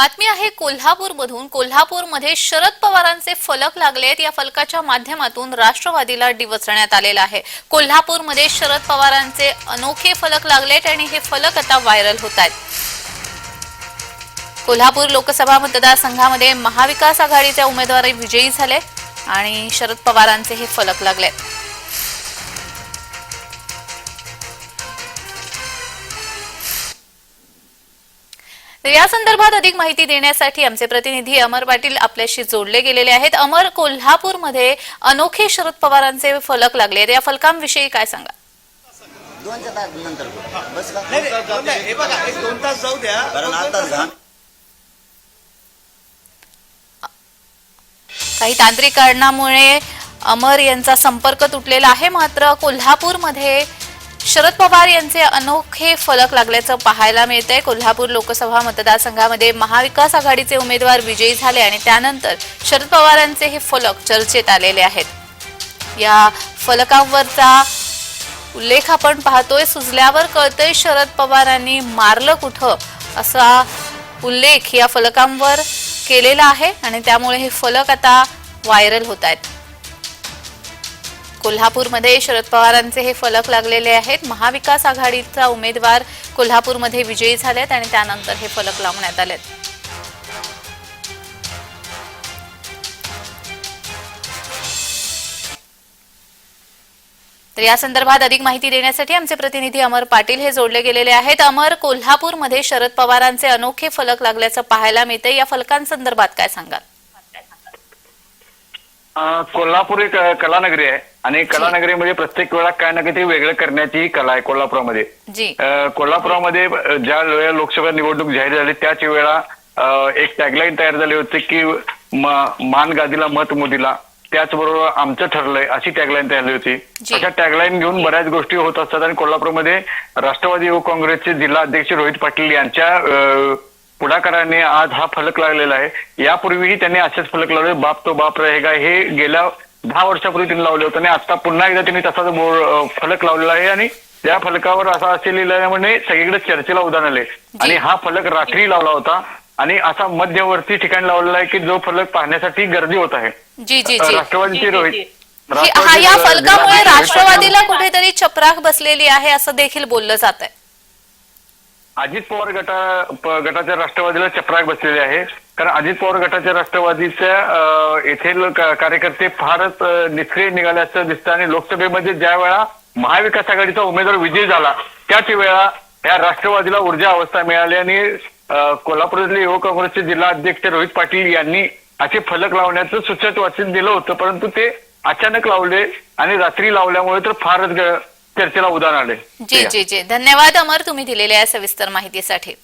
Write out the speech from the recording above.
बातमी आहे कोल्हापूरमधून. कोल्हापूरमध्ये शरद पवारांचे फलक लागलेत या फलकाच्या माध्यमातून राष्ट्रवादीला डिवचण्यात आलेला आहे. कोल्हापूरमध्ये शरद पवारांचे अनोखे फलक लागलेत आणि हे फलक आता व्हायरल होत आहेत. कोल्हापूर लोकसभा मतदारसंघामध्ये महाविकास आघाडीचे उमेदवार विजयी झाले आणि शरद पवारांचे हे फलक लागलेत तर या संदर्भात अधिक माहिती देण्यासाठी आमचे प्रतिनिधी अमर पाटील आपल्याशी जोडले गेलेले आहेत. अमर कोल्हापूरमध्ये अनोखे शरद पवारांचे फलक लागले या फलकांविषयी काय सांगा नंतर बस दोन तास जाऊ द्या कारण आता काही तांत्रिक कारणामुळे अमर यांचा संपर्क तुटलेला आहे. मात्र कोल्हापूरमध्ये शरद पवार यांचे अनोखे फलक लागल्याचं पाहायला मिळतंय. कोल्हापूर लोकसभा मतदारसंघामध्ये महाविकास आघाडीचे उमेदवार विजयी झाले आणि त्यानंतर शरद पवारांचे हे फलक चर्चेत आलेले आहेत. या फलकावरचा उल्लेख आपण पाहतोय. सुजल्यावर कळतंय शरद पवारांनी मारलं कुठं असा उल्लेख या फलकांवर केलेला आहे आणि त्यामुळे हे फलक आता व्हायरल होत आहेत. कोल्हापूरमध्ये शरद पवारांचे हे फलक लागलेले आहेत. महाविकास आघाडीचा उमेदवार कोल्हापूरमध्ये विजयी झालेत आणि त्यानंतर हे फलक लावण्यात आलेत. तर या संदर्भात अधिक माहिती देण्यासाठी आमचे प्रतिनिधी अमर पाटील हे जोडले गेलेले आहेत. अमर कोल्हापूरमध्ये शरद पवारांचे अनोखे फलक लागल्याचं पाहायला मिळते या फलकांसंदर्भात काय सांगाल? कोल्हापूर एक कलानगरी आहे. आणि कलानगरीमध्ये प्रत्येक वेळा काय ना काहीतरी वेगळं करण्याची ही कला आहे कोल्हापुरामध्ये. जी. अं, कोल्हापुरामध्ये ज्या वेळेला लोकसभा निवडणूक जाहीर झाली त्याच वेळा अं, एक टॅगलाईन तयार झाली होती की म- मान गादीला मत मोदीला. त्याचबरोबर आमचं ठरलंय अशी टॅगलाईन तयार झाली होती. जी. अशा टॅगलाईन घेऊन बऱ्याच गोष्टी होत असतात आणि कोल्हापूरमध्ये राष्ट्रवादी युवक काँग्रेसचे जिल्हा अध्यक्ष रोहित पाटील यांच्या अं, पुढाकाराने आज हा फलक लागलेला आहे. यापूर्वीही त्यांनी असेच फलक लावले. बाप तो बाप रहेगा हे गेल्या दहा वर्षापूर्वी त्यांनी लावले होते आणि आता पुन्हा एकदा त्यांनी तसाच फलक लावलेला आहे आणि त्या फलकावर असा असे लिहिल्यामुळे सगळीकडे चर्चेला उदाहरण आले. आणि हा फलक रात्री लावला होता आणि असा मध्यवर्ती ठिकाणी लावलेला आहे की जो फलक पाहण्यासाठी गर्दी होत आहे. जी जी जी. राष्ट्रवादीचे रोहित. हे- या फलकामुळे राष्ट्रवादीला कुठेतरी चपराक बसलेली आहे असं देखील बोललं जात आहे अजित पवार गटा प- गटाच्या राष्ट्रवादीला चपराक बसलेले आहे. कारण अजित पवार गटाच्या राष्ट्रवादीच्या अं, येथील कार्यकर्ते फारच अं, निष्क्रिय निघाल्याचं दिसतं आणि लोकसभेमध्ये ज्या वेळा महाविकास आघाडीचा उमेदवार विजयी झाला त्याच वेळा या राष्ट्रवादीला ऊर्जा अवस्था मिळाली आणि अं, कोल्हापुरातले युवक काँग्रेसचे जिल्हा अध्यक्ष रोहित पाटील यांनी असे फलक लावण्याचं सूचक वाचन दिलं होतं. परंतु ते अचानक लावले आणि रात्री लावल्यामुळे तर फारच ग- चर्चेला उदाहरण आले जी जी जी. धन्यवाद अमर तुम्ही दिलेल्या या सविस्तर माहितीसाठी.